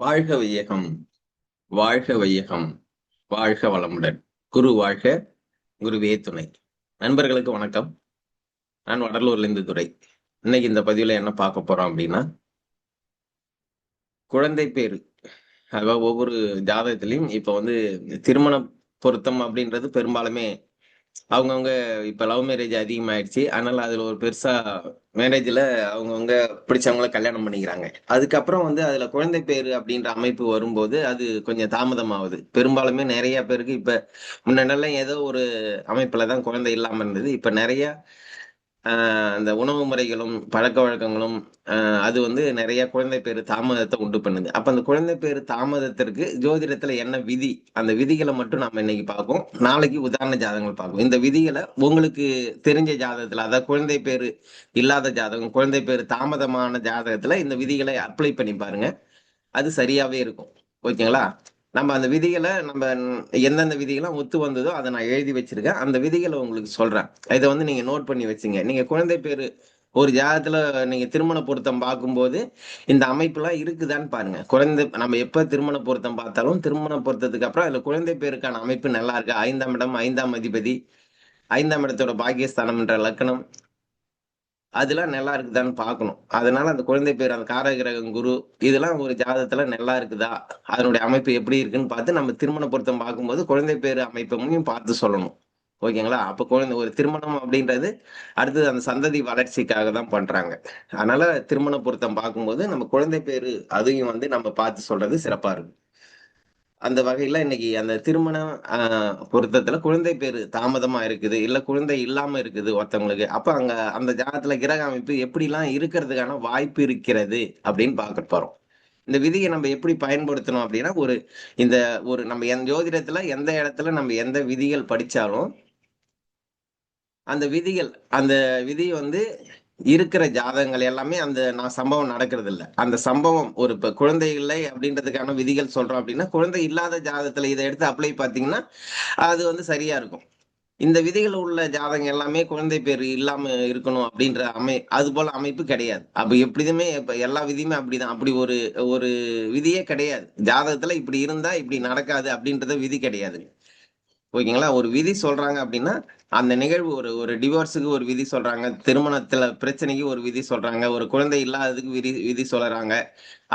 வாழ்க வையகம் வாழ்க வையகம் வாழ்க வளமுடன். குரு வாழ்க குருவே துணை. நண்பர்களுக்கு வணக்கம். நான் வடலூர்ல இருந்து துறை இன்னைக்கு இந்த பதிவுல என்ன பார்க்க போறோம் அப்படின்னா குழந்தை பேரு அதாவது ஒவ்வொரு ஜாதகத்திலையும் இப்போ வந்து திருமண பொருத்தம் அப்படின்றது பெரும்பாலுமே அவங்கவுங்க இப்ப லவ் மேரேஜ் அதிகமாயிடுச்சு. அதனால அதுல ஒரு பெருசா மேரேஜ்ல அவங்கவுங்க பிடிச்சவங்கள கல்யாணம் பண்ணிக்கிறாங்க. அதுக்கப்புறம் வந்து அதுல குழந்தை பேரு அப்படின்ற அமைப்பு வரும்போது அது கொஞ்சம் தாமதமாகுது. பெரும்பாலுமே நிறைய பேருக்கு இப்ப முன்னாடியெல்லாம் ஏதோ ஒரு அமைப்புல தான் குழந்தை இல்லாம இருந்தது. இப்ப நிறைய அந்த உணவு முறைகளும் பழக்க வழக்கங்களும் அது வந்து நிறைய குழந்தை பேர் தாமதத்தை உண்டு பண்ணுது. அப்ப அந்த குழந்தை பேர் தாமதத்திற்கு ஜோதிடத்துல என்ன விதி? அந்த விதிகளை மட்டும் நாம இன்னைக்கு பார்ப்போம். நாளைக்கு உதாரண ஜாதகங்கள் பார்ப்போம். இந்த விதிகளை உங்களுக்கு தெரிஞ்ச ஜாதகத்துல அதாவது குழந்தை பேர் இல்லாத ஜாதகம் குழந்தை பேரு தாமதமான ஜாதகத்துல இந்த விதிகளை அப்ளை பண்ணி பாருங்க. அது சரியாவே இருக்கும். ஓகேங்களா? நம்ம அந்த விதிகளை நம்ம எந்தெந்த விதிகளாம் ஒத்து வந்ததோ அதை நான் எழுதி வச்சிருக்கேன். அந்த விதிகளை உங்களுக்கு சொல்றேன். இதை வந்து நீங்க நோட் பண்ணி வச்சுங்க. நீங்க குழந்தை பேரு ஒரு ஜாதகத்துல நீங்க திருமண பொருத்தம் பார்க்கும்போது இந்த அமைப்புலாம் இருக்குதான்னு பாருங்க. குழந்தை நம்ம எப்ப திருமண பொருத்தம் பார்த்தாலும் திருமண பொருத்தத்துக்கு அப்புறம் அதுல குழந்தை பேருக்கான அமைப்பு நல்லா இருக்கு. ஐந்தாம் இடம் ஐந்தாம் அதிபதி ஐந்தாம் இடத்தோட பாகியஸ்தானம்ன்ற லக்கணம் அதெல்லாம் நல்லா இருக்குதான்னு பார்க்கணும். அதனால அந்த குழந்தை பேர் அந்த காரகிரகம் குரு இதெல்லாம் ஒரு ஜாதகத்துல நல்லா இருக்குதா? அதனுடைய அமைப்பு எப்படி இருக்குன்னு பார்த்து நம்ம திருமண பொருத்தம் பார்க்கும்போது குழந்தை பேர் அமைப்பையும் பார்த்து சொல்லணும். ஓகேங்களா? அப்போ குழந்தை ஒரு திருமணம் அப்படின்றது அடுத்தது அந்த சந்ததி வளர்ச்சிக்காக தான் பண்றாங்க. அதனால திருமண பொருத்தம் பார்க்கும்போது நம்ம குழந்தை பேரு அதையும் வந்து நம்ம பார்த்து சொல்றது சிறப்பா இருக்கும் அந்த வகையில இன்னைக்கு அந்த திருமண பொருத்தத்துல குழந்தை பேர் தாமதமா இருக்குது. இல்ல குழந்தை இல்லாம இருக்குது ஒருத்தவங்களுக்கு. அப்ப அங்க அந்த ஜாதகத்துல கிரக அமைப்பு எப்படிலாம் இருக்கிறதுக்கான வாய்ப்பு இருக்கிறது அப்படின்னு பார்க்க போறோம். இந்த விதியை நம்ம எப்படி பயன்படுத்தணும் அப்படின்னா ஒரு இந்த ஒரு நம்ம எந்த ஜோதிடத்துல எந்த இடத்துல நம்ம எந்த விதிகள் படிச்சாலும் அந்த விதிகள் அந்த விதி வந்து இருக்கிற ஜாதகங்கள் எல்லாமே அந்த நான் சம்பவம் நடக்கிறது இல்லை அந்த சம்பவம் ஒரு இப்போ குழந்தை இல்லை அப்படின்றதுக்கான விதிகள் சொல்றோம் அப்படின்னா குழந்தை இல்லாத ஜாதகத்துல இதை எடுத்து அப்ளை பார்த்தீங்கன்னா அது வந்து சரியா இருக்கும். இந்த விதிகள் உள்ள ஜாதகம் எல்லாமே குழந்தை பேர் இல்லாம இருக்கணும் அப்படின்ற அமை அது போல அமைப்பு கிடையாது. அப்ப எப்படிதுமே இப்ப எல்லா விதியுமே அப்படிதான். அப்படி ஒரு ஒரு விதியே கிடையாது. ஜாதகத்துல இப்படி இருந்தா இப்படி நடக்காது அப்படின்றத விதி கிடையாது ஓகேங்களா? ஒரு விதி சொல்றாங்க அப்படின்னா அந்த நிகழ்வு ஒரு ஒரு டிவோர்ஸுக்கு ஒரு விதி சொல்றாங்க திருமணத்துல பிரச்சனைக்கு ஒரு விதி சொல்றாங்க ஒரு குழந்தை இல்லாததுக்கு விதி விதி சொல்றாங்க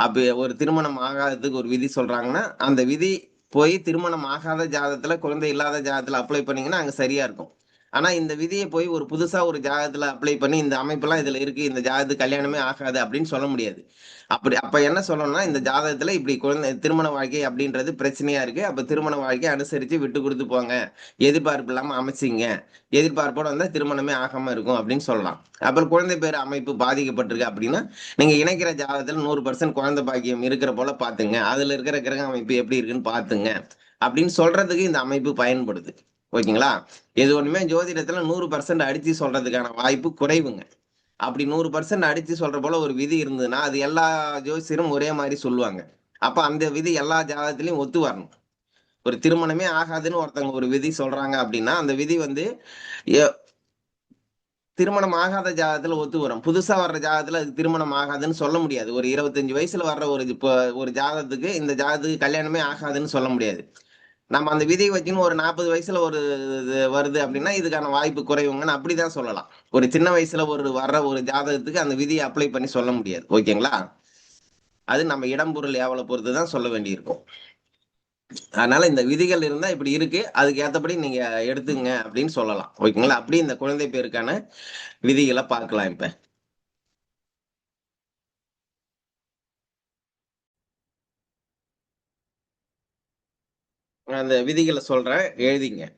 அப்ப ஒரு திருமணம் ஆகாததுக்கு ஒரு விதி சொல்றாங்கன்னா அந்த விதி போய் திருமணம் ஆகாத ஜாதத்துல குழந்தை இல்லாத ஜாதத்துல அப்ளை பண்ணீங்கன்னா அங்க சரியா இருக்கும். ஆனா இந்த விதியை போய் ஒரு புதுசா ஒரு ஜாதகத்துல அப்ளை பண்ணி இந்த அமைப்பெல்லாம் இதுல இருக்கு இந்த ஜாதகத்து கல்யாணமே ஆகாது அப்படின்னு சொல்ல முடியாது. அப்படி அப்ப என்ன சொல்லணும்னா இந்த ஜாதகத்துல இப்படி குழந்தை திருமண வாழ்க்கை அப்படின்றது பிரச்சனையா இருக்கு. அப்ப திருமண வாழ்க்கையை அனுசரிச்சு விட்டு கொடுத்து போங்க. எதிர்பார்ப்பு இல்லாம அமைச்சிங்க. எதிர்பார்ப்போட வந்தா திருமணமே ஆகாம இருக்கும் அப்படின்னு சொல்லலாம். அப்புறம் குழந்தை பேர் அமைப்பு பாதிக்கப்பட்டிருக்கு அப்படின்னா நீங்க இணைக்கிற ஜாதகத்துல நூறு பர்சன்ட் குழந்தை பாக்கியம் இருக்கிற போல பாத்துங்க அதுல இருக்கிற கிரக அமைப்பு எப்படி இருக்குன்னு பாத்துங்க அப்படின்னு சொல்றதுக்கு இந்த அமைப்பு பயன்படுது. ஓகேங்களா? எது ஒண்ணுமே ஜோதிடத்துல நூறு பர்சன்ட் அடிச்சு சொல்றதுக்கான வாய்ப்பு குறைவுங்க. அப்படி நூறு பர்சன்ட் அடிச்சு சொல்ற போல ஒரு விதி இருந்ததுன்னா அது எல்லா ஜோசியரும் ஒரே மாதிரி சொல்லுவாங்க. அப்ப அந்த விதி எல்லா ஜாதகத்திலையும் ஒத்து வரணும். ஒரு திருமணமே ஆகாதுன்னு ஒருத்தவங்க ஒரு விதி சொல்றாங்க அப்படின்னா அந்த விதி வந்து திருமணம் ஆகாத ஜாதகத்துல ஒத்து வரும். புதுசா வர்ற ஜாதகத்துல அது திருமணம் ஆகாதுன்னு சொல்ல முடியாது. ஒரு இருபத்தஞ்சு வயசுல வர்ற ஒரு இப்போ ஒரு ஜாதகத்துக்கு இந்த ஜாதகத்துக்கு கல்யாணமே ஆகாதுன்னு சொல்ல முடியாது. நம்ம அந்த விதியை வச்சுன்னு ஒரு நாற்பது வயசுல ஒரு வருது அப்படின்னா இதுக்கான வாய்ப்பு குறைவுங்கன்னு அப்படிதான் சொல்லலாம். ஒரு சின்ன வயசுல ஒரு வர்ற ஒரு ஜாதகத்துக்கு அந்த விதியை அப்ளை பண்ணி சொல்ல முடியாது. ஓகேங்களா? அது நம்ம இடம் பொருள் எவ்வளவு பொறுத்து தான் சொல்ல வேண்டியிருக்கும். அதனால இந்த விதிகள் இருந்தா இப்படி இருக்கு. அதுக்கு ஏற்றபடி நீங்க எடுத்துங்க அப்படின்னு சொல்லலாம். ஓகேங்களா? அப்படி இந்த குழந்தை பேருக்கான விதிகளை பார்க்கலாம் இப்ப. அந்த விதிகளை சொல்றேன் எழுதிங்க.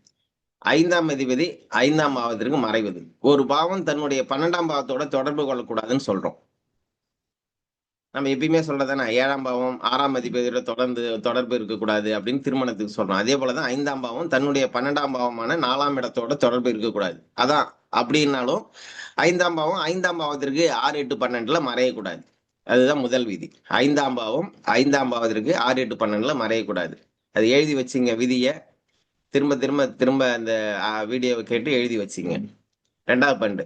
ஐந்தாம் அதிபதி ஐந்தாம் பாவத்திற்கு மறைவது. ஒரு பாவம் தன்னுடைய பன்னெண்டாம் பாவத்தோட தொடர்பு கொள்ளக்கூடாதுன்னு சொல்றோம். நம்ம எப்பயுமே சொல்றதானே ஏழாம் பாவம் ஆறாம் அதிபதியோட தொடர்ந்து தொடர்பு இருக்கக்கூடாது அப்படின்னு திருமணத்துக்கு சொல்றோம். அதே போலதான் ஐந்தாம் பாவம் தன்னுடைய பன்னெண்டாம் பாவமான நாலாம் இடத்தோட தொடர்பு இருக்கக்கூடாது. அதான் அப்படின்னாலும் ஐந்தாம் பாவம் ஐந்தாம் பாவத்திற்கு ஆறு எட்டு பன்னெண்டுல மறையக்கூடாது. அதுதான் முதல் விதி. ஐந்தாம் பாவம் ஐந்தாம் பாவத்திற்கு ஆறு எட்டு பன்னெண்டுல மறையக்கூடாது. அது எழுதி வச்சிங்க விதியை. திரும்ப திரும்ப திரும்ப அந்த வீடியோவை கேட்டு எழுதி வச்சிங்க. ரெண்டாவது பண்டு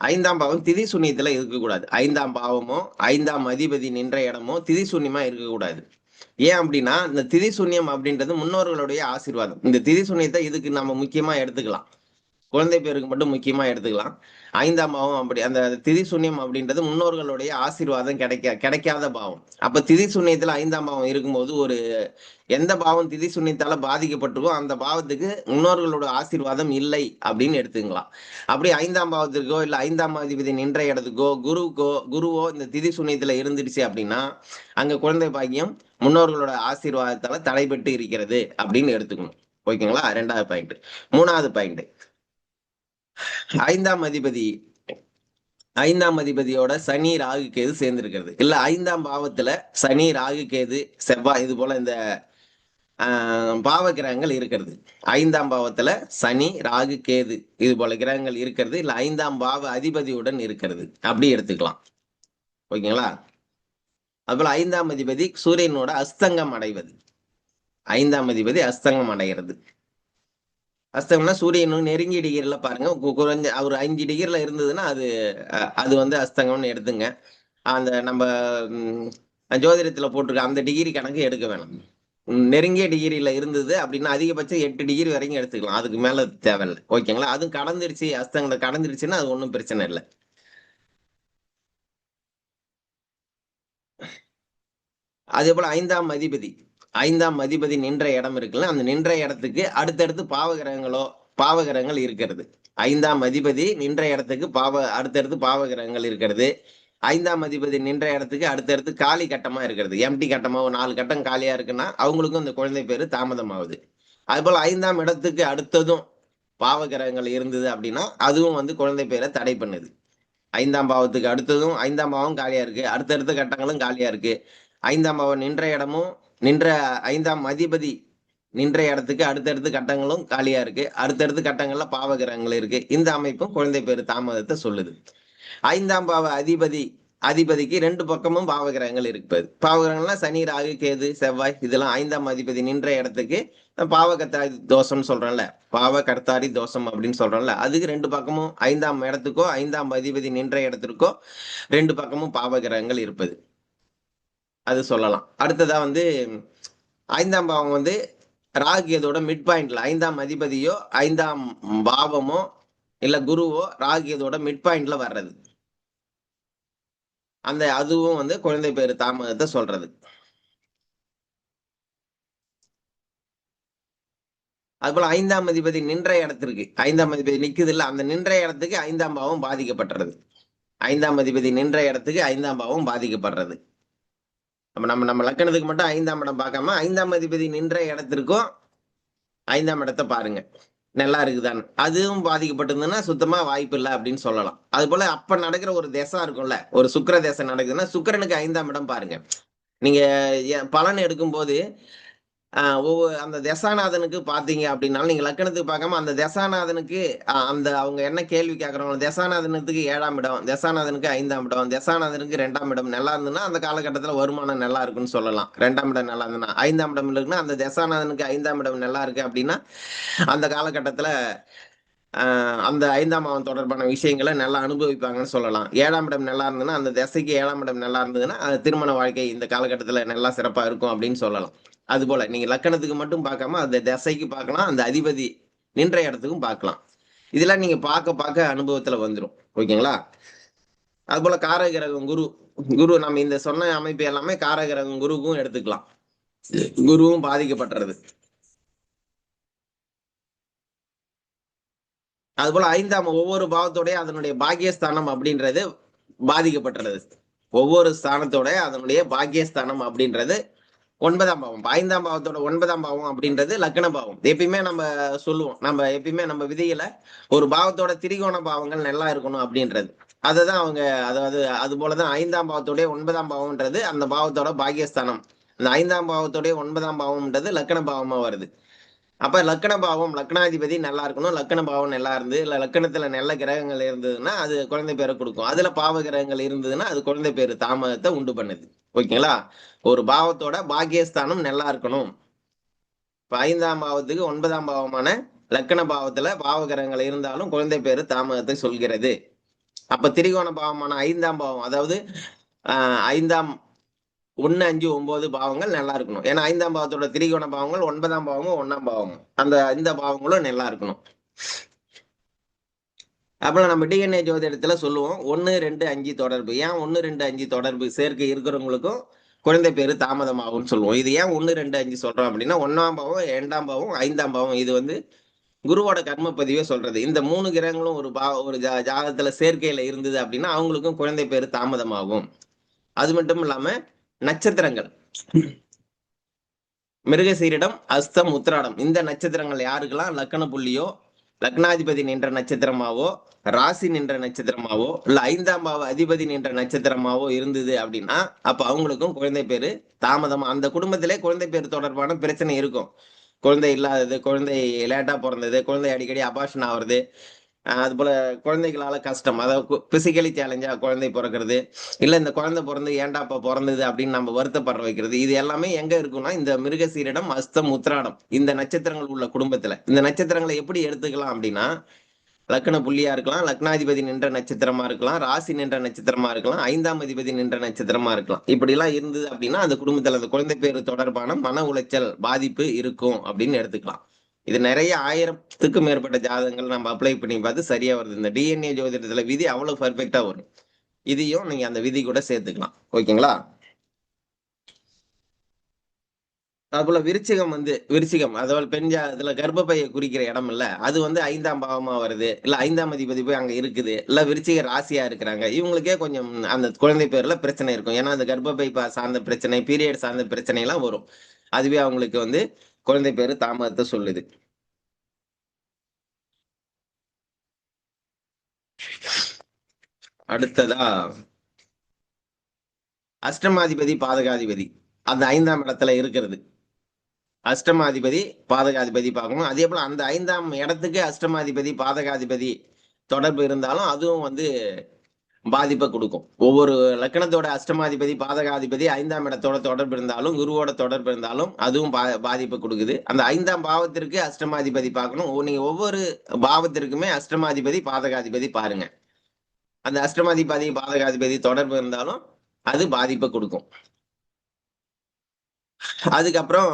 ஐந்தாம் பாவம் திதி சூன்யத்துல இருக்கக்கூடாது. ஐந்தாம் பாவமோ ஐந்தாம் அதிபதி நின்ற இடமோ திதி சூன்யமா இருக்கக்கூடாது. ஏன் அப்படின்னா இந்த திதி சூன்யம் அப்படின்றது முன்னோர்களுடைய ஆசீர்வாதம். இந்த திதி சூன்யத்தை இதுக்கு நம்ம முக்கியமாக எடுத்துக்கலாம். குழந்தை பேருக்கு மட்டும் முக்கியமா எடுத்துக்கலாம். ஐந்தாம் பாவம் அப்படி அந்த திதி சூன்யம் அப்படின்றது முன்னோர்களுடைய ஆசீர்வாதம் கிடைக்க கிடைக்காத பாவம். அப்ப திதி சூன்யத்துல ஐந்தாம் பாவம் இருக்கும்போது ஒரு எந்த பாவம் திதி சூன்யத்தால பாதிக்கப்பட்டிருக்கோ அந்த பாவத்துக்கு முன்னோர்களோட ஆசீர்வாதம் இல்லை அப்படின்னு எடுத்துக்கலாம். அப்படி ஐந்தாம் பாவத்திற்கோ இல்ல ஐந்தாம் அதிபதி நின்ற இடத்துக்கோ குருவுக்கோ குருவோ இந்த திதி சூன்யத்துல இருந்துடுச்சு அப்படின்னா அங்க குழந்தை பாக்கியம் முன்னோர்களோட ஆசீர்வாதத்தால தடைபட்டு இருக்கிறது அப்படின்னு எடுத்துக்கணும். ஓகேங்களா? ரெண்டாவது பாயிண்ட். மூணாவது பாயிண்ட். ஐந்தாம் அதிபதி ஐந்தாம் அதிபதியோட சனி ராகு கேது சேர்ந்திருக்கிறது. இல்ல ஐந்தாம் பாவத்துல சனி ராகு கேது செவ்வாய் இது போல இந்த ஆஹ், பாவ கிரகங்கள் இருக்கிறது. ஐந்தாம் பாவத்துல சனி ராகு கேது இது போல கிரகங்கள் இருக்கிறது. இல்ல ஐந்தாம் பாவ அதிபதியுடன் இருக்கிறது. அப்படி எடுத்துக்கலாம். ஓகேங்களா? அதுபோல ஐந்தாம் அதிபதி சூரியனோட அஸ்தங்கம் அடைவது. ஐந்தாம் அதிபதி அஸ்தங்கம் அடைகிறது. அஸ்தங்கம்னா சூரியனும் நெருங்கி டிகிரில பாருங்க. கு- குறைஞ்ச ஒரு அஞ்சு டிகிரில இருந்ததுன்னா அது அது வந்து அஸ்தங்கம்னு எடுத்துங்க. அந்த நம்ம ஜோதிடத்துல போட்டிருக்க அந்த டிகிரி கணக்கு எடுக்க வேணாம். நெருங்கிய டிகிரியில இருந்தது அப்படின்னா அதிகபட்சம் எட்டு டிகிரி வரைக்கும் எடுத்துக்கலாம். அதுக்கு மேல தேவையில்லை. ஓகேங்களா அதுவும் கடந்துருச்சு அஸ்தங்களை கடந்துருச்சுன்னா அது ஒன்றும் பிரச்சனை இல்லை. அதே போல ஐந்தாம் அதிபதி. ஐந்தாம் அதிபதி நின்ற இடம் இருக்குல்ல அந்த நின்ற இடத்துக்கு அடுத்தடுத்து பாவகிரகங்களோ பாவகிரகங்கள் இருக்கிறது. ஐந்தாம் அதிபதி நின்ற இடத்துக்கு பாவ அடுத்தடுத்து பாவகிரகங்கள் இருக்கிறது. ஐந்தாம் அதிபதி நின்ற இடத்துக்கு அடுத்தடுத்து காலி கட்டமா இருக்கிறது. எம்டி கட்டமா ஒரு நாலு கட்டம் காலியா இருக்குன்னா அவங்களுக்கும் அந்த குழந்தை பேரு தாமதமாகுது. அதுபோல் ஐந்தாம் இடத்துக்கு அடுத்ததும் பாவகிரகங்கள் இருந்தது அப்படின்னா அதுவும் வந்து குழந்தை பேரை தடை பண்ணுது. ஐந்தாம் பாவத்துக்கு அடுத்ததும் ஐந்தாம் பாவம் காலியா இருக்கு. அடுத்தடுத்த கட்டங்களும் காலியா இருக்கு. ஐந்தாம் பாவம் நின்ற இடமும் நின்ற ஐந்தாம் அதிபதி நின்ற இடத்துக்கு அடுத்தடுத்து கட்டங்களும் காலியா இருக்கு. அடுத்தடுத்து கட்டங்கள்ல பாவகிரகங்கள் இருக்கு. இந்த அமைப்பும் குழந்தை பேர் தாமதத்தை சொல்லுது. ஐந்தாம் பாவ அதிபதி அதிபதிக்கு ரெண்டு பக்கமும் பாவகிரகங்கள் இருப்பது. பாவகிரகங்கள்லாம் சனி ராகு கேது செவ்வாய் இதெல்லாம் ஐந்தாம் அதிபதி நின்ற இடத்துக்கு பாவகர்த்தாரி தோஷம்னு சொல்றோம்ல. பாவ கர்த்தாரி தோஷம் அப்படின்னு சொல்றோம்ல. அதுக்கு ரெண்டு பக்கமும் ஐந்தாம் இடத்துக்கோ ஐந்தாம் அதிபதி நின்ற இடத்திற்கோ ரெண்டு பக்கமும் பாவகிரகங்கள் இருப்பது. அது சொல்லலாம். அடுத்ததா வந்து ஐந்தாம் பாவம் வந்து ராகியதோட மிட் பாயிண்ட்ல ஐந்தாம் அதிபதியோ ஐந்தாம் பாவமோ இல்ல குருவோ ராகியதோட மிட் பாயிண்ட்ல வர்றது. அந்த அதுவும் வந்து குழந்தை பேரு தாமதத்தை சொல்றது. அதுபோல ஐந்தாம் அதிபதி நின்ற இடத்திற்கு ஐந்தாம் அதிபதி நிக்குது இல்ல அந்த நின்ற இடத்துக்கு ஐந்தாம் பாவம் பாதிக்கப்படுறது ஐந்தாம் அதிபதி நின்ற இடத்துக்கு ஐந்தாம் பாவம் பாதிக்கப்படுறது. நம்ம நம்ம நம்ம லக்கணத்துக்கு மட்டும் ஐந்தாம் இடம் பார்க்காம ஐந்தாம் அதிபதி நின்ற இடத்திற்கும் ஐந்தாம் இடத்தை பாருங்க. நல்லா இருக்குதான்னு. அதுவும் பாதிக்கப்பட்டிருந்ததுன்னா சுத்தமா வாய்ப்பு இல்லை அப்படின்னு சொல்லலாம். அது போல அப்ப நடக்கிற ஒரு தேசம் இருக்கும்ல ஒரு சுக்கர தேசம் நடக்குதுன்னா சுக்கரனுக்கு ஐந்தாம் இடம் பாருங்க. நீங்க பலன் எடுக்கும்போது போது ஒவ்வொரு அந்த தசாநாதனுக்கு பார்த்தீங்க அப்படின்னாலும் நீங்கள் லக்கணத்துக்கு பார்க்காம அந்த தசாநாதனுக்கு அந்த அவங்க என்ன கேள்வி கேட்கறாங்க தசாநாதனத்துக்கு ஏழாம் இடம் தசாநாதனுக்கு ஐந்தாம் இடம் தசாநாதனுக்கு ரெண்டாம் இடம் நல்லா இருந்ததுன்னா அந்த காலகட்டத்தில் வருமானம் நல்லா இருக்குன்னு சொல்லலாம். ரெண்டாம் இடம் நல்லா இருந்ததுன்னா ஐந்தாம் இடம் இருக்குன்னா அந்த தசாநாதனுக்கு ஐந்தாம் இடம் நல்லா இருக்கு அப்படின்னா அந்த காலகட்டத்தில் அந்த ஐந்தாம் மாவன் தொடர்பான விஷயங்களை நல்லா அனுபவிப்பாங்கன்னு சொல்லலாம். ஏழாம் இடம் நல்லா இருந்ததுன்னா அந்த திசைக்கு ஏழாம் இடம் நல்லா இருந்ததுன்னா அது திருமண வாழ்க்கை இந்த காலகட்டத்தில் நல்லா சிறப்பாக இருக்கும் அப்படின்னு சொல்லலாம். அது போல நீங்க லக்கணத்துக்கு மட்டும் பார்க்காம அந்த திசைக்கு பார்க்கலாம் அந்த அதிபதி நின்ற இடத்துக்கும் பார்க்கலாம். இதெல்லாம் நீங்க பார்க்க பார்க்க அனுபவத்துல வந்துடும் ஓகேங்களா? அது போல காரகிரகம் குரு. குரு நம்ம இந்த சொன்ன அமைப்பு எல்லாமே காரகிரகம் குருவுக்கும் எடுத்துக்கலாம். குருவும் பாதிக்கப்பட்டுறது. அதுபோல ஐந்தாம் ஒவ்வொரு பாவத்தோடைய அதனுடைய பாக்கியஸ்தானம் அப்படின்றது பாதிக்கப்பட்டுறது. ஒவ்வொரு ஸ்தானத்தோட அதனுடைய பாக்கியஸ்தானம் அப்படின்றது ஒன்பதாம் பாவம் ஐந்தாம் பாவத்தோட ஒன்பதாம் பாவம் அப்படின்றது லக்ன பாவம். எப்பயுமே நம்ம சொல்லுவோம் நம்ம எப்பயுமே நம்ம விதியில ஒரு பாவத்தோட திரிகோண பாவங்கள் நல்லா இருக்கணும் அப்படின்றது. அதுதான் அவங்க அதாவது அது போலதான் ஐந்தாம் பாவத்தோடைய ஒன்பதாம் பாவம்ன்றது அந்த பாவத்தோட பாகியஸ்தானம். அந்த ஐந்தாம் பாவத்தோடைய ஒன்பதாம் பாவம்ன்றது லக்ன பாவமா வருது. அப்ப லக்கண பாவம் லக்னாதிபதி நல்லா இருக்கணும் லக்கண பாவம் நல்லா இருந்து இல்ல லக்கணத்துல நல்ல கிரகங்கள் இருந்ததுன்னா அது குழந்தை பேரை கொடுக்கும். அதுல பாவ கிரகங்கள் இருந்ததுன்னா அது குழந்தை பேரு தாமதத்தை உண்டு பண்ணுது. ஓகேங்களா? ஒரு பாவத்தோட பாக்கியஸ்தானம் நல்லா இருக்கணும். இப்ப ஐந்தாம் பாவத்துக்கு ஒன்பதாம் பாவமான லக்கண பாவத்துல பாவகரங்கள் இருந்தாலும் குழந்தை பேரு தாமதத்தை சொல்கிறது. அப்ப திரிகோண பாவமான ஐந்தாம் பாவம் அதாவது ஆஹ் ஐந்தாம் ஒன்னு அஞ்சு ஒன்பது பாவங்கள் நல்லா இருக்கணும். ஏன்னா ஐந்தாம் பாவத்தோட திரிகோண பாவங்கள் ஒன்பதாம் பாவமும் ஒன்னாம் பாவமும். அந்த இந்த பாவங்களும் நல்லா இருக்கணும். அப்புறம் நம்ம டிஎன்ஏ ஜோதிடத்துல சொல்லுவோம் ஒன்னு ரெண்டு அஞ்சு தொடர்பு. ஏன் ஒன்னு ரெண்டு அஞ்சு தொடர்பு சேர்க்கை இருக்கிறவங்களுக்கும் குழந்தை பேரு தாமதமாகும்னு சொல்லுவோம். இது ஏன் ஒன்னு ரெண்டு அஞ்சு சொல்றோம் அப்படின்னா ஒன்னாம் பாவம் இரண்டாம் பாவம் ஐந்தாம் பாவம் இது வந்து குருவோட கர்ம பதிவே சொல்றது. இந்த மூணு கிரகங்களும் ஒரு பா ஒரு ஜா ஜாதகத்துல சேர்க்கையில இருந்தது அப்படின்னா அவங்களுக்கும் குழந்தை பேரு தாமதமாகும். அது மட்டும் இல்லாம நட்சத்திரங்கள். மிருகசீரிடம் அஸ்தம் உத்திராடம். இந்த நட்சத்திரங்கள் யாருக்கெல்லாம் லக்கண புள்ளியோ லக்னாதிபதி நின்ற நட்சத்திரமாவோ ராசி நின்ற நட்சத்திரமாவோ இல்ல ஐந்தாம் பாவ அதிபதி நின்ற நட்சத்திரமாவோ இருந்தது அப்படின்னா அப்ப அவங்களுக்கும் குழந்தை பேரு தாமதமா அந்த குடும்பத்திலே குழந்தை பேர் தொடர்பான பிரச்சனை இருக்கும். குழந்தை இல்லாதது குழந்தை லேட்டா பிறந்தது குழந்தை அடிக்கடி அபாஷன் ஆகுறது அது போல குழந்தைகளால கஷ்டம். அதாவது பிசிக்கலி சேலஞ்சா குழந்தை பிறக்கிறது. இல்ல இந்த குழந்தை பிறந்து ஏன்டா பிறந்தது அப்படின்னு நம்ம வருத்தப்படுற வைக்கிறது. இது எல்லாமே எங்க இருக்கும்னா இந்த மிருகசீரிடம் அஸ்தம் உத்திராடம். இந்த நட்சத்திரங்கள் உள்ள குடும்பத்துல. இந்த நட்சத்திரங்களை எப்படி எடுத்துக்கலாம் அப்படின்னா லக்ன புள்ளியா இருக்கலாம் லக்னாதிபதி நின்ற நட்சத்திரமா இருக்கலாம் ராசி நின்ற நட்சத்திரமா இருக்கலாம் ஐந்தாம் அதிபதி நின்ற நட்சத்திரமா இருக்கலாம். இப்படி எல்லாம் இருந்தது அப்படின்னா அந்த குடும்பத்துல அந்த குழந்தை பேர் தொடர்பான மன உளைச்சல் பாதிப்பு இருக்கும் அப்படின்னு எடுத்துக்கலாம். இது நிறைய ஆயிரத்துக்கு மேற்பட்ட ஜாதகங்கள் நம்ம அப்ளை பண்ணி பார்த்து சரியா வருது. இந்த டிஎன்ஏ ஜோதிடத்துல விதி அவ்வளவு பர்ஃபெக்டா வரும். இதையும் நீங்க அந்த விதி கூட சேர்த்துக்கலாம். ஓகேங்களா? அதுபோல விருச்சிகம் வந்து விருச்சிகம் அதாவது பெண் ஜாதகத்துல கர்ப்பப்பையை குறிக்கிற இடம் இல்ல. அது வந்து ஐந்தாம் பாவமா வருது. இல்ல ஐந்தாம் அதிபதி போய் அங்க இருக்குது. இல்ல விருச்சிக ராசியா இருக்கிறாங்க. இவங்களுக்கே கொஞ்சம் அந்த குழந்தை பேர்ல பிரச்சனை இருக்கும். ஏன்னா அந்த கர்ப்பப்பை சார்ந்த பிரச்சனை பீரியட் சார்ந்த பிரச்சனை எல்லாம் வரும். அதுவே அவங்களுக்கு வந்து குழந்தை பேரு தாமதத்தை சொல்லுது. அடுத்ததா அஷ்டமாதிபதி பாதகாதிபதி. அந்த ஐந்தாம் இடத்துல இருக்கிறது. அஷ்டமாதிபதி பாதகாதிபதி பார்க்கணும். அதே போல அந்த ஐந்தாம் இடத்துக்கு அஷ்டமாதிபதி பாதகாதிபதி தொடர்பு இருந்தாலும் அதுவும் வந்து பாதிப்பை கொடுக்கும். ஒவ்வொரு லக்கணத்தோட அஷ்டமாதிபதி பாதகாதிபதி ஐந்தாம் இடத்தோட தொடர்பு இருந்தாலும் குருவோட தொடர்பு இருந்தாலும் அதுவும் பா பாதிப்பை கொடுக்குது. அந்த ஐந்தாம் பாவத்திற்கு அஷ்டமாதிபதி பார்க்கணும். நீங்க ஒவ்வொரு பாவத்திற்குமே அஷ்டமாதிபதி பாதகாதிபதி பாருங்க. அந்த அஷ்டமாதிபதி பாதகாதிபதி தொடர்பு இருந்தாலும் அது பாதிப்பை கொடுக்கும். அதுக்கப்புறம்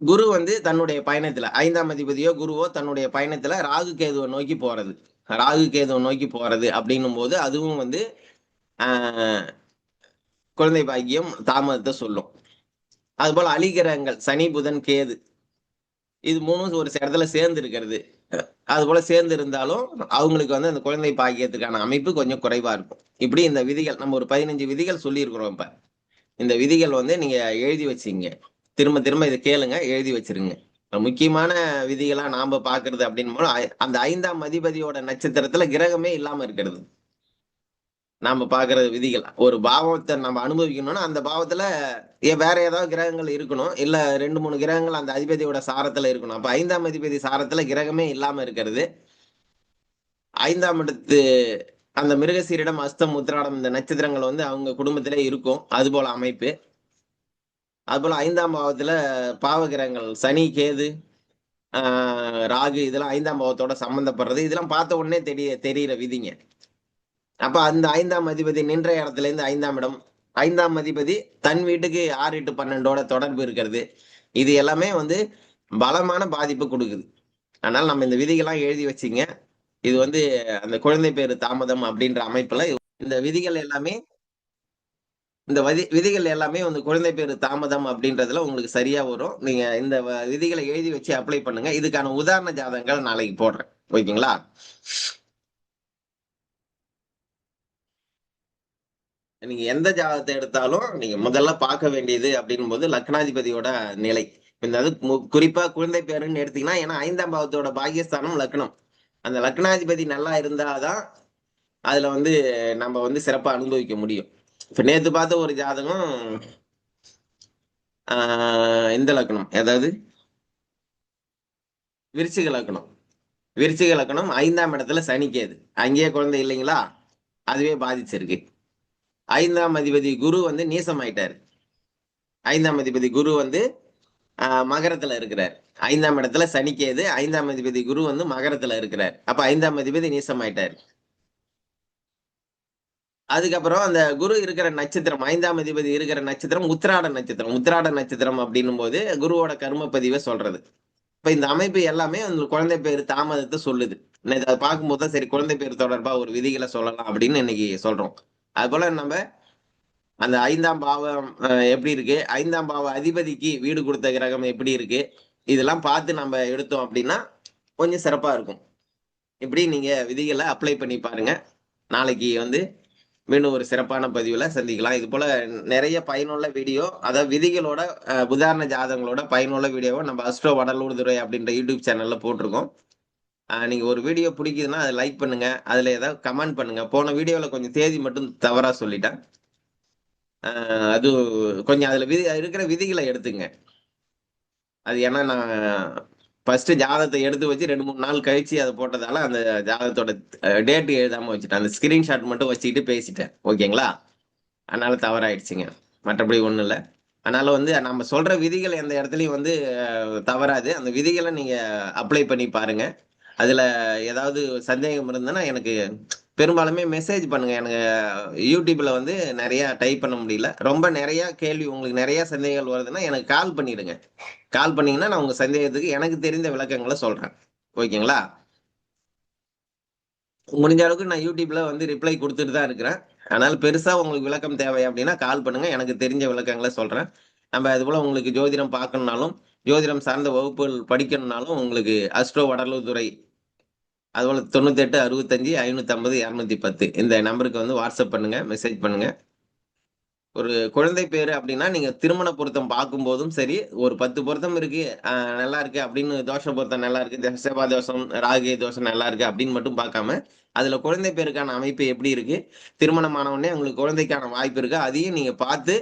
குரு வந்து தன்னுடைய பயணத்துல ஐந்தாம் அதிபதியோ குருவோ தன்னுடைய பயணத்துல ராகு கேதுவை நோக்கி போறது. ராகு கேதுவை நோக்கி போறது அப்படின்னும் போது அதுவும் வந்து குழந்தை பாக்கியம் தாமதத்தை சொல்லும். அதுபோல அலிகிரகங்கள் சனி புதன் கேது இது மூணும் ஒரு இடத்துல சேர்ந்து இருக்கிறது அது போல சேர்ந்து இருந்தாலும் அவங்களுக்கு வந்து அந்த குழந்தை பாக்கியத்துக்கான அமைப்பு கொஞ்சம் குறைவா இருக்கும். இப்படி இந்த விதிகள் நம்ம ஒரு பதினஞ்சு விதிகள் சொல்லியிருக்கிறோம் இப்ப. இந்த விதிகள் வந்து நீங்க எழுதி வச்சிங்க. திரும்ப திரும்ப இதை கேளுங்க எழுதி வச்சிருங்க. முக்கியமான விதிகளா நாம பாக்குறது அப்படின்னு அந்த ஐந்தாம் அதிபதியோட நட்சத்திரத்துல கிரகமே இல்லாம இருக்கிறது. நாம பாக்குறது விதிகள். ஒரு பாவத்தை நம்ம அனுபவிக்கணும்னா அந்த பாவத்துல வேற ஏதாவது கிரகங்கள் இருக்கணும். இல்ல ரெண்டு மூணு கிரகங்கள் அந்த அதிபதியோட சாரத்துல இருக்கணும். அப்ப ஐந்தாம் அதிபதி சாரத்துல கிரகமே இல்லாம இருக்கிறது. ஐந்தாம் இடத்து அந்த மிருகசீரிடம் அஸ்தம் உத்திராடம் இந்த நட்சத்திரங்கள் வந்து அவங்க குடும்பத்திலே இருக்கும். அது போல அமைப்பு. அதுபோல ஐந்தாம் பாவத்துல பாவகிரகங்கள் சனி கேது ராகு இதெல்லாம் ஐந்தாம் பாவத்தோட சம்பந்தப்படுறது. இதெல்லாம் பார்த்த உடனே தெரிய தெரிகிற விதிங்க. அப்ப அந்த ஐந்தாம் அதிபதி நின்ற இடத்துல இருந்து ஐந்தாம் இடம். ஐந்தாம் அதிபதி தன் வீட்டுக்கு ஆறு எட்டு பன்னெண்டோட தொடர்பு இருக்கிறது. இது எல்லாமே வந்து பலமான பாதிப்பு கொடுக்குது. அதனால் நம்ம இந்த விதிகள்லாம் எழுதி வச்சிங்க. இது வந்து அந்த குழந்தை பேரு தாமதம் அப்படின்ற அமைப்புல இந்த விதிகள் எல்லாமே இந்த விதி விதிகள் எல்லாமே வந்து குழந்தை பேரு தாமதம் அப்படின்றதுல உங்களுக்கு சரியா வரும். நீங்க இந்த விதிகளை எழுதி வச்சு அப்ளை பண்ணுங்க. இதுக்கான உதாரண ஜாதகங்கள் நாளைக்கு போடுறேன். ஓகேங்களா? நீங்க எந்த ஜாதகத்தை எடுத்தாலும் நீங்க முதல்ல பார்க்க வேண்டியது அப்படின் போது லக்னாதிபதியோட நிலை. இந்த அது குறிப்பா குழந்தை பேருன்னு எடுத்தீங்கன்னா ஏன்னா ஐந்தாம் பாவத்தோட பாகியஸ்தானம் லக்னம். அந்த லக்னாதிபதி நல்லா இருந்தாதான் அதுல வந்து நம்ம வந்து சிறப்பா அனுபவிக்க முடியும். நேத்து பார்த்த ஒரு ஜாதகம் இந்த லக்கணம். ஏதாவது விருச்சிக லக்கணம். விருச்சிக லக்கணம் ஐந்தாம் இடத்துல சனிக்கேது அங்கேயே குழந்தை இல்லைங்களா? அதுவே பாதிச்சிருக்கு. ஐந்தாம் அதிபதி குரு வந்து நீசம் ஆயிட்டாரு ஐந்தாம் அதிபதி குரு வந்து மகரத்துல இருக்கிறார். ஐந்தாம் இடத்துல சனிக்கேது ஐந்தாம் அதிபதி குரு வந்து மகரத்துல இருக்கிறார். அப்ப ஐந்தாம் அதிபதி நீசம் ஆயிட்டாரு அதுக்கப்புறம் அந்த குரு இருக்கிற நட்சத்திரம் ஐந்தாம் அதிபதி இருக்கிற நட்சத்திரம் உத்திராட நட்சத்திரம். உத்திராட நட்சத்திரம் அப்படின்னும் போது குருவோட கர்ம பதிவை சொல்றது. இப்ப இந்த அமைப்பு எல்லாமே அந்த குழந்தை பேர் தாமதத்தை சொல்லுது. இன்னைக்கு அதை பார்க்கும்போது தான் சரி குழந்தை பேர் தொடர்பா ஒரு விதிகளை சொல்லலாம் அப்படின்னு இன்னைக்கு சொல்றோம். அது போல நம்ம அந்த ஐந்தாம் பாவம் எப்படி இருக்கு? ஐந்தாம் பாவ அதிபதிக்கு வீடு கொடுத்த கிரகம் எப்படி இருக்கு? இதெல்லாம் பார்த்து நம்ம எடுத்தோம் அப்படின்னா கொஞ்சம் சிறப்பா இருக்கும். இப்படி நீங்க விதிகளை அப்ளை பண்ணி பாருங்க. நாளைக்கு வந்து மீண்டும் ஒரு சிறப்பான பதிவுல சந்திக்கலாம். இது போல நிறைய பயனுள்ள வீடியோ அதாவது விதிகளோட உதாரண ஜாதகங்களோட பயனுள்ள வீடியோவை நம்ம அஸ்ட்ரோ வடலூர் துறை அப்படின்ற யூடியூப் சேனல்ல போட்டிருக்கோம். நீங்கள் நீங்க ஒரு வீடியோ பிடிக்குதுன்னா அதை லைக் பண்ணுங்க. அதுல ஏதாவது கமெண்ட் பண்ணுங்க. போன வீடியோல கொஞ்சம் தேதி மட்டும் தவறா சொல்லிட்டேன். அது கொஞ்சம் அதுல விதி இருக்கிற விதிகளை எடுத்துங்க. அது ஏன்னா நான் ஃபர்ஸ்ட் ஜாதகத்தை எடுத்து வச்சு ரெண்டு மூணு நாள் கழிச்சு அதை போட்டதால அந்த ஜாதகத்தோட டேட் எழுதாம வச்சுட்டேன். அந்த ஸ்கிரீன்ஷாட் மட்டும் வச்சுக்கிட்டு பேசிட்டேன். ஓகேங்களா? அதனால தவறாயிடுச்சுங்க. மற்றபடி ஒன்றும் இல்லை. அதனால வந்து நம்ம சொல்ற விதிகள் எந்த இடத்துலையும் வந்து தவறாது. அந்த விதிகளை நீங்க அப்ளை பண்ணி பாருங்க. அதுல ஏதாவது சந்தேகம் இருந்ததுன்னா எனக்கு பெரும்பாலுமே மெசேஜ் பண்ணுங்க. எனக்கு யூடியூப்ல வந்து நிறைய டைப் பண்ண முடியல. ரொம்ப நிறைய கேள்வி உங்களுக்கு நிறைய சந்தேகங்கள் வருதுன்னா எனக்கு கால் பண்ணிடுங்க. கால் பண்ணீங்கன்னா நான் உங்க சந்தேகத்துக்கு எனக்கு தெரிந்த விளக்கங்களை சொல்றேன். ஓகேங்களா? முடிஞ்ச அளவுக்கு நான் யூடியூப்ல வந்து ரிப்ளை கொடுத்துட்டு தான் இருக்கிறேன். அதனால பெருசா உங்களுக்கு விளக்கம் தேவை அப்படின்னா கால் பண்ணுங்க. எனக்கு தெரிஞ்ச விளக்கங்களை சொல்றேன். நம்ம அது போல உங்களுக்கு ஜோதிடம் பார்க்கணும்னாலும் ஜோதிடம் சார்ந்த வகுப்புகள் படிக்கணும்னாலும் உங்களுக்கு அஸ்ட்ரோ வடலூர் துறை அதுபோல் தொண்ணூத்தெட்டு அறுபத்தஞ்சி ஐநூற்றம்பது இரநூத்தி பத்து. இந்த நம்பருக்கு வந்து வாட்ஸ்அப் பண்ணுங்கள் மெசேஜ் பண்ணுங்கள் ஒரு குழந்தை பேர் அப்படின்னா நீங்கள் திருமண பொருத்தம் பார்க்கும்போதும் சரி ஒரு பத்து பொருத்தம் இருக்குது நல்லா இருக்குது அப்படின்னு தோஷ பொருத்தம் நல்லா இருக்குது செவ்வா தோஷம் ராகு தோஷம் நல்லா இருக்குது அப்படின்னு மட்டும் பார்க்காம அதில் குழந்தை பேருக்கான அமைப்பு எப்படி இருக்குது திருமணமானவொடனே உங்களுக்கு குழந்தைக்கான வாய்ப்பு இருக்குது அதையும் நீங்கள் பார்த்து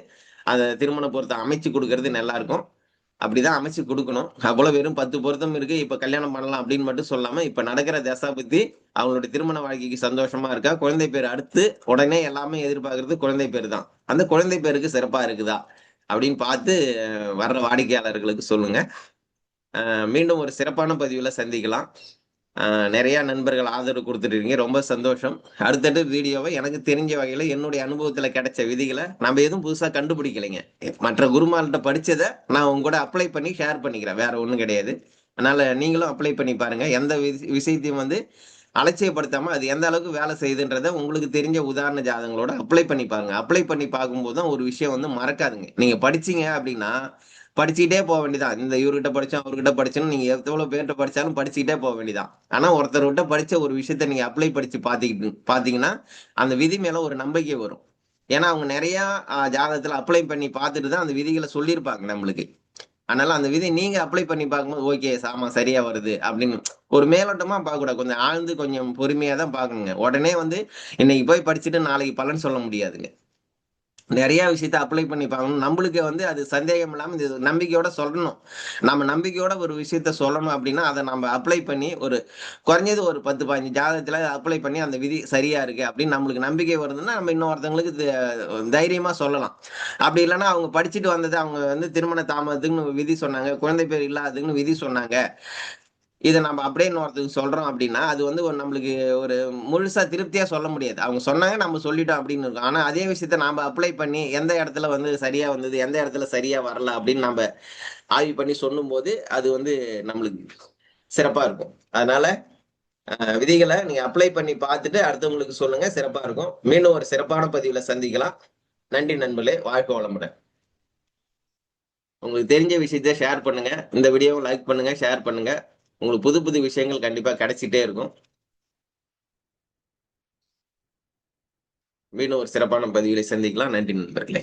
அந்த திருமண பொருத்தம் அமைச்சு கொடுக்கறது நல்லாயிருக்கும் அப்படிதான் அமைச்சு கொடுக்கணும். அவ்வளவு வெறும் பத்து பொருத்தம் இருக்கு. இப்ப கல்யாணம் பண்ணலாம் அப்படின்னு மட்டும் சொல்லாம இப்ப நடக்கிற தசா பத்தி அவங்களுடைய திருமண வாழ்க்கைக்கு சந்தோஷமா இருக்கா? குழந்தை பேர் அடுத்து உடனே எல்லாமே எதிர்பார்க்கறது குழந்தை பேர் தான். அந்த குழந்தை பேருக்கு சிறப்பா இருக்குதா? அப்படின்னு பார்த்து வர்ற வாடிக்கையாளர்களுக்கு சொல்லுங்க. அஹ், மீண்டும் ஒரு சிறப்பான பதிவுல சந்திக்கலாம். நிறைய நண்பர்கள் ஆதரவு கொடுத்துட்ருக்கீங்க ரொம்ப சந்தோஷம். அடுத்தடுத்த வீடியோவை எனக்கு தெரிஞ்ச வகையில என்னுடைய அனுபவத்துல கிடைச்ச விதிகளை நம்ம எதுவும் புதுசா கண்டுபிடிக்கலைங்க. மற்ற குருமார்கிட்ட படிச்சதை நான் உங்க கூட அப்ளை பண்ணி ஷேர் பண்ணிக்கிறேன். வேற ஒண்ணும் கிடையாது. அதனால நீங்களும் அப்ளை பண்ணி பாருங்க. எந்த விஷயத்தையும் வந்து அலட்சியப்படுத்தாம அது எந்த அளவுக்கு வேலை செய்யுதுன்றத உங்களுக்கு தெரிஞ்ச உதாரண ஜாதகங்களோட அப்ளை பண்ணி பாருங்க. அப்ளை பண்ணி பார்க்கும்போது தான் ஒரு விஷயம் வந்து மறக்காதுங்க. நீங்க படிச்சீங்க அப்படின்னா படிச்சுக்கிட்டே போக வேண்டியதான் இந்த இவர்கிட்ட படிச்சோம் அவர்கிட்ட படிச்சோம் நீங்க எவ்வளவு பேர்கிட்ட படிச்சாலும் படிச்சுக்கிட்டே போக வேண்டியதான் ஆனா ஒருத்தர்கிட்ட படிச்ச ஒரு விஷயத்த நீங்க அப்ளை படிச்சு பாத்தீங்க பாத்தீங்கன்னா அந்த விதி மேல ஒரு நம்பிக்கை வரும். ஏன்னா அவங்க நிறைய ஜாதகத்துல அப்ளை பண்ணி பார்த்துட்டு தான் அந்த விதிகளை சொல்லியிருப்பாங்க நம்மளுக்கு. அதனால அந்த விதி நீங்க அப்ளை பண்ணி பார்க்கும்போது ஓகே ஆமா சரியா வருது அப்படின்னு ஒரு மேலோட்டமா பார்க்க கூடாது கொஞ்சம் ஆழ்ந்து கொஞ்சம் பொறுமையா தான் பார்க்கணுங்க. உடனே வந்து இன்னைக்கு போய் படிச்சுட்டு நாளைக்கு பலன் சொல்ல முடியாதுங்க. நிறைய விஷயத்த அப்ளை பண்ணிப்பாங்க நம்மளுக்கு வந்து அது சந்தேகம் இல்லாமல் இது நம்பிக்கையோட சொல்லணும். நம்ம நம்பிக்கையோட ஒரு விஷயத்த சொல்லணும் அப்படின்னா அதை நம்ம அப்ளை பண்ணி ஒரு குறைஞ்சது ஒரு பத்து பதினஞ்சு ஜாதகத்தில் அப்ளை பண்ணி அந்த விதி சரியா இருக்கு அப்படின்னு நம்மளுக்கு நம்பிக்கை வருதுன்னா நம்ம இன்னொருத்தவங்களுக்கு த- தைரியமா சொல்லலாம். அப்படி இல்லைன்னா அவங்க படிச்சுட்டு வந்தது அவங்க வந்து திருமண தாமதத்துக்குன்னு விதி சொன்னாங்க குழந்தை பேர் இல்லாததுன்னு விதி சொன்னாங்க. இதை நம்ம அப்படியே இன்னொருத்தருக்கு சொல்றோம் அப்படின்னா அது வந்து ஒரு நம்மளுக்கு ஒரு முழுசா திருப்தியா சொல்ல முடியாது. அவங்க சொன்னாங்க நம்ம சொல்லிட்டோம் அப்படின்னு இருக்கும். ஆனா அதே விஷயத்த நாம அப்ளை பண்ணி எந்த இடத்துல வந்து சரியா வந்தது எந்த இடத்துல சரியா வரல அப்படின்னு நம்ம ஆய்வு பண்ணி சொல்லும்போது அது வந்து நம்மளுக்கு சிறப்பா இருக்கும். அதனால விதிகளை நீங்க அப்ளை பண்ணி பார்த்துட்டு அடுத்தவங்களுக்கு சொல்லுங்க சிறப்பா இருக்கும். மீண்டும் ஒரு சிறப்பான பதிவுல சந்திக்கலாம். நன்றி நண்பர்களே வாழ்க்கை வளமுடன். உங்களுக்கு தெரிஞ்ச விஷயத்த ஷேர் பண்ணுங்க. இந்த வீடியோவை லைக் பண்ணுங்க ஷேர் பண்ணுங்க. உங்களுக்கு புது புது விஷயங்கள் கண்டிப்பா கிடைச்சிட்டே இருக்கும். மீண்டும் ஒரு சிறப்பான பதிவிலை சந்திக்கலாம். நன்றி நண்பர்களே.